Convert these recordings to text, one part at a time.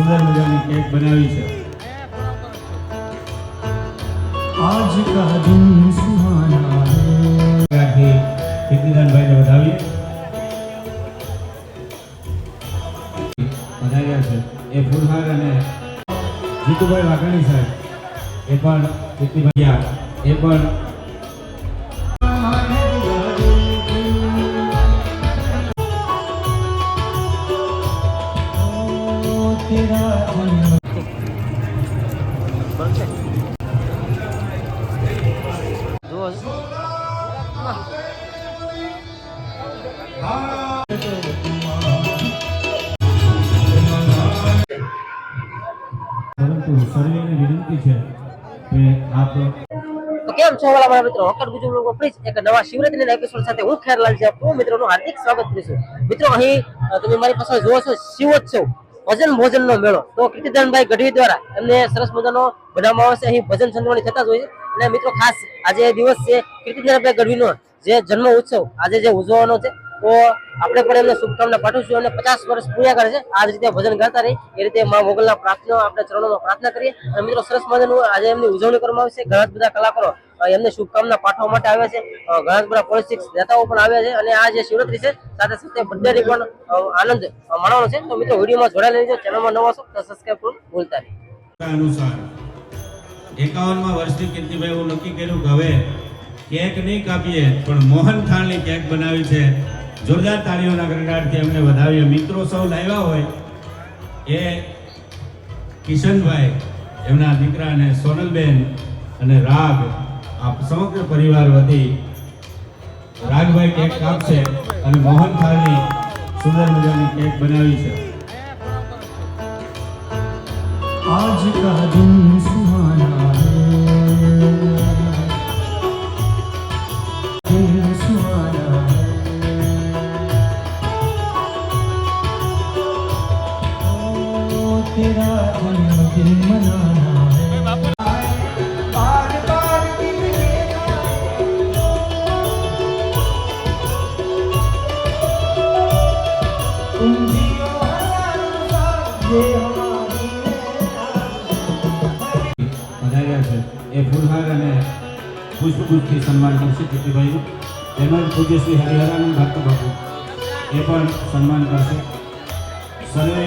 સુંદર મજાની કેક બનાવી છે. આજ કા દિન સુહાના હે. ખેતીદાનભાઈને વધાવીએ. બનાવ્યા છે. એ ફૂલહાર અને જીતુભાઈ વાઘાણી સાહેબ. એ પણ ખેતી એ પણ સર્વેને વિનંતી છે કે આપ કેમ છો વાલા મારા મિત્રો? હોકર ગુજુ લોકો પ્લીઝ એક નવા શિવરાત્રીના એપિસોડ સાથે હું ખેરલાલ છે. આપનું મિત્રોનું હાર્દિક સ્વાગત કરું છું મિત્રો, અહીં તમે મારી પાસે જુઓ છો શિવોત્સવ, ભજન ભોજનનો મેળો. તો કીર્તિદાનભાઈ ગઢવી દ્વારા એમને સરસ મજાનો બનાવવામાં આવે છે. અહીં ભજન સંતવાણી થતા જ હોય છે. અને મિત્રો, ખાસ આજે દિવસ છે કીર્તિદાનભાઈ ગઢવીનો જે જન્મ ઉત્સવ, આજે જે ઉજવવાનો છે તો આપણે પણ એમને શુભકામના પાઠવીશું અને પચાસ વર્ષ પૂર્યા કરે છે. આ રીતે ભજન ગાતા રહી. એ રીતે મા મોગલના પ્રાર્થના આપણે ચરણોમાં પ્રાર્થના કરીએ. અને મિત્રો, સરસ મજાનું આજે એમની ઉજવણી કરવામાં આવશે છે. ઘણા બધા કલાકારો એમને શુભકામના પાઠવા માટે આવ્યા છે. ઘણા બધા પોલિટિક્સ નેતાઓ પણ આવ્યા છે. અને આ જે શિવરાત્રી છે, સાથે સાથે બધાની પણ આનંદ માણવાનો છે. તો મિત્રો, વિડીયોમાં જોડાયેલા રહેજો ચેનલમાં નવા છો તો સબસ્ક્રાઈબ કરવું ભૂલતા નહીં. અનુસાર, એકાવનમાં વર્ષથી કીર્તિભાઈ એવું નક્કી કર્યું કે હવે કેક નહીં કાપીએ, પણ મોહન થાળની કેક બનાવી છે. જોરદાર તાળીઓના ગણગાટથી એમને વધાવીએ. મિત્રો સૌ લાવ્યા હોય એ કિશનભાઈ, એમના દીકરાને સોનલબેન અને રાગ આ સમગ્ર પરિવાર વતી રાગભાઈ કેક કાપશે અને મોહન થાળની સુંદર મજાની કેક બનાવી છે. આજ કા દિન એ ફૂલહાર અને પુષ્પગુચ્છથી સન્માન કરશે તેમજ પૂજ્ય શ્રી હરિહરાનંદ ભક્ત બાપુ. એ પણ સન્માન કરશે. સર્વે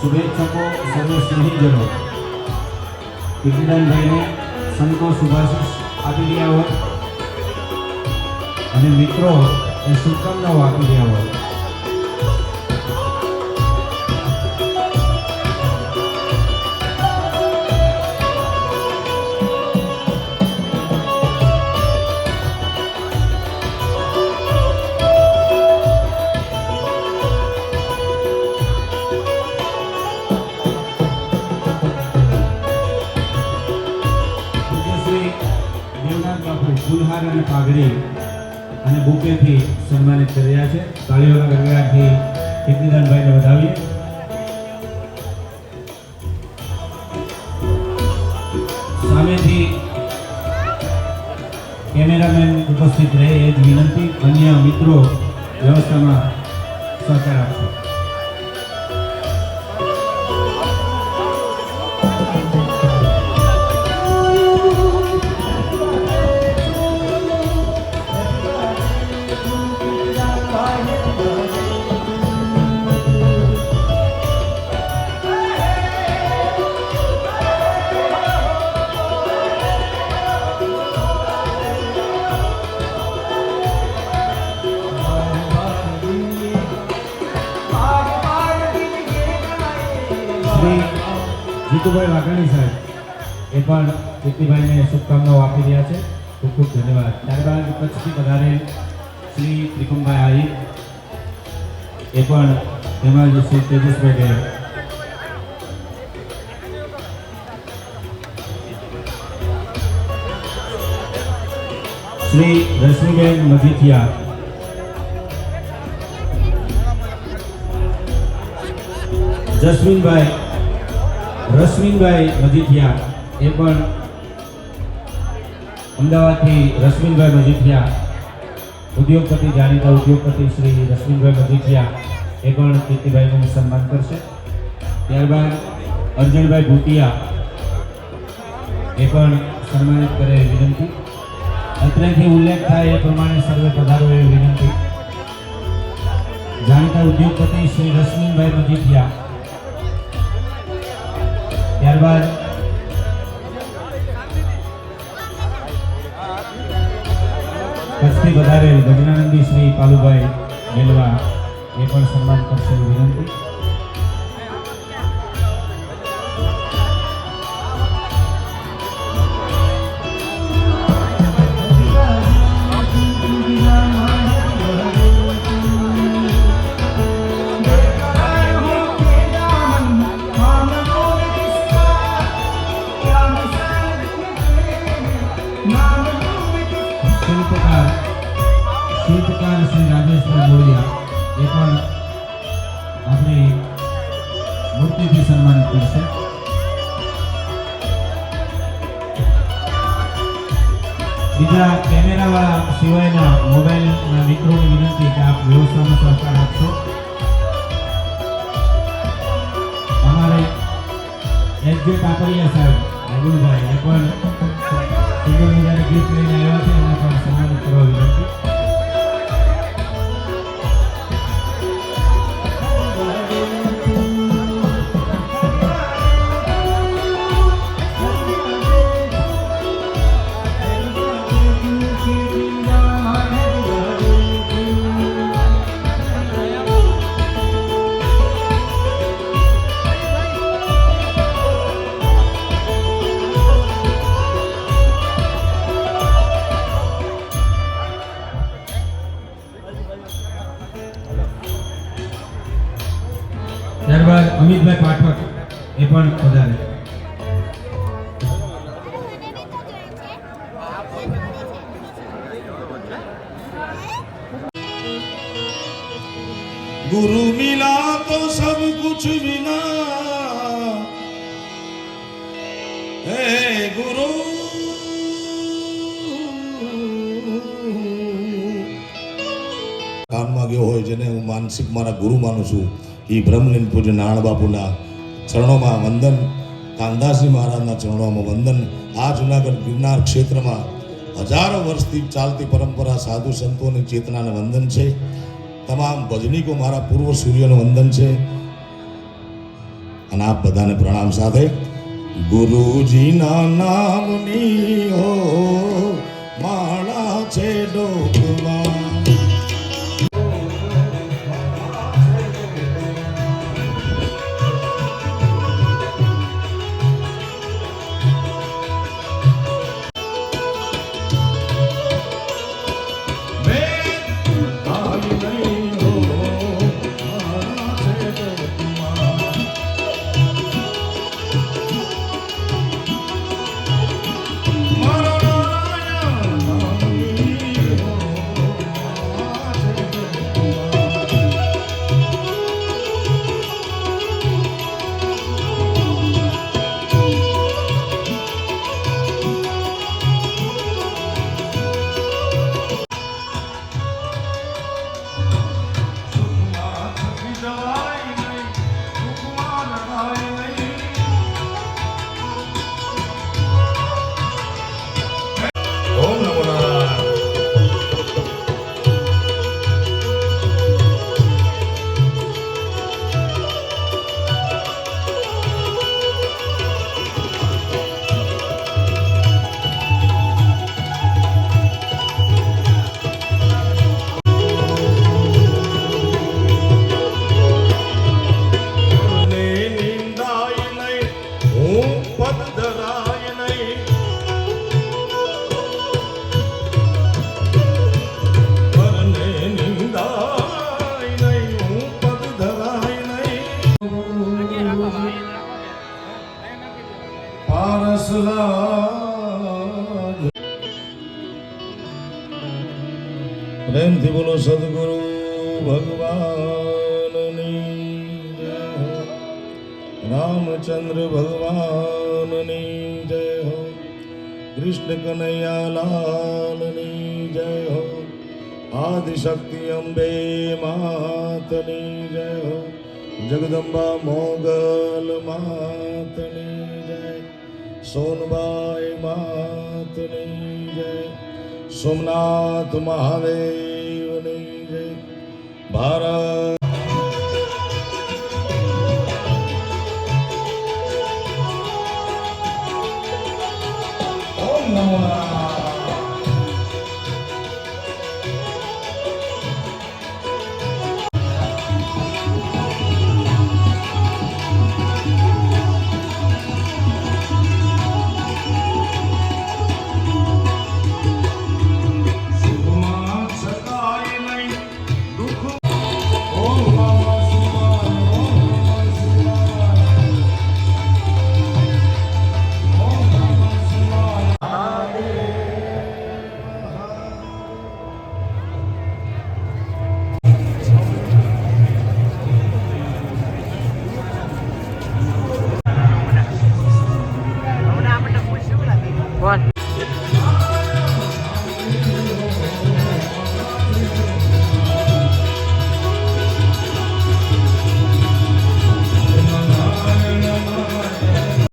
શુભેચ્છકો, સર્વે સ્નેહીજનો. કીર્તિદાનભાઈને સંતોષ, શુભાશીષ આપી રહ્યા હોત અને મિત્રો, એ શુભકામનાઓ આપી રહ્યા હોય. અને સન્માનિત કરી રહ્યા છે. તાળીઓના ગરગડાટથી કીર્તિદાનભાઈને વધાવીએ. સામેથી કેમેરામેન ઉપસ્થિત રહે એ જ વિનંતી. અન્ય મિત્રો વ્યવસ્થામાં સહકાર આપશે શ્રી જીતુભાઈ વાઘાણી સાહેબ, એ પણ કીર્તિભાઈને શુભકામનાઓ આપી રહ્યા છે. ખૂબ ખૂબ ધન્યવાદ. ત્યારબાદ કચ્છથી વધારે શ્રી ત્રિકમભાઈ આહિર, એ પણ તેમજ શ્રી તેજસભાઈ ગયા શ્રી રશ્મિબેન મજીઠિયા જસ્મીનભાઈ રશ્મિનભાઈ મજીઠિયા એ પણ અમદાવાદથી રશ્મિનભાઈ મજીઠિયા, ઉદ્યોગપતિ, જાણીતા ઉદ્યોગપતિ શ્રી રશ્મિનભાઈ મજીઠિયા એ પણ કીર્તિભાઈનું સન્માન કરશે. ત્યારબાદ અર્જુનભાઈ ભૂટિયા એ પણ સન્માનિત કરે વિનંતી. અત્રેથી ઉલ્લેખ થાય એ પ્રમાણે સર્વે પધારો એવી વિનંતી. જાણીતા ઉદ્યોગપતિ શ્રી રશ્મિનભાઈ મજીઠિયા ત્યારબાદ કચ્છથી વધારે ભજનાનંદી શ્રી પાલુભાઈ મેલવા એ પણ સન્માન કરશે વિનંતી. મૂર્તિથી સન્માનિત કરશે. બીજા કેમેરાવાળા સિવાયના મોબાઈલના મિત્રોની વિનંતી કે આપ વ્યવસ્થામાં સહકાર આપશો. અમારે એસજે કાપડિયા સાહેબ રઘુભાઈ એ પણ સુંદર મજાની ગીત લઈને આવ્યા છે, એને પણ સન્માનિત કરવા गुरु मिला तो सब कुछ मिला है गुरु કાનમાં ગયો હોય જેને હું માનસિક મારા ગુરુ માનું છું એ બ્રહ્મલીન પૂજ્ય નારાયણ બાપુના ચરણોમાં વંદન કાનદાસજી મહારાજના ચરણોમાં વંદન આ જુનાગઢ ગિરનાર ક્ષેત્રમાં હજારો વર્ષથી ચાલતી પરંપરા સાધુ સંતોની ચેતનાને વંદન છે તમામ ભજનીકો મારા પૂર્વ સૂર્યનું વંદન છે. અને આપ બધાને પ્રણામ સાથે. ગુરુજીના નામની હો, માળા છે ડોકમાં પારસલા પ્રેમથી બોલો સદગુરુ ભગવાનની રામચંદ્ર ભગવાનની જય હો. કૃષ્ણ કનૈયાલાલની જય હો. આદિશક્તિ અંબે માતની જય હો. જગદંબા મોગલ માતની સોનબાઈ માતની જય. સોમનાથ મહાદેવની જય. ભારત નમો.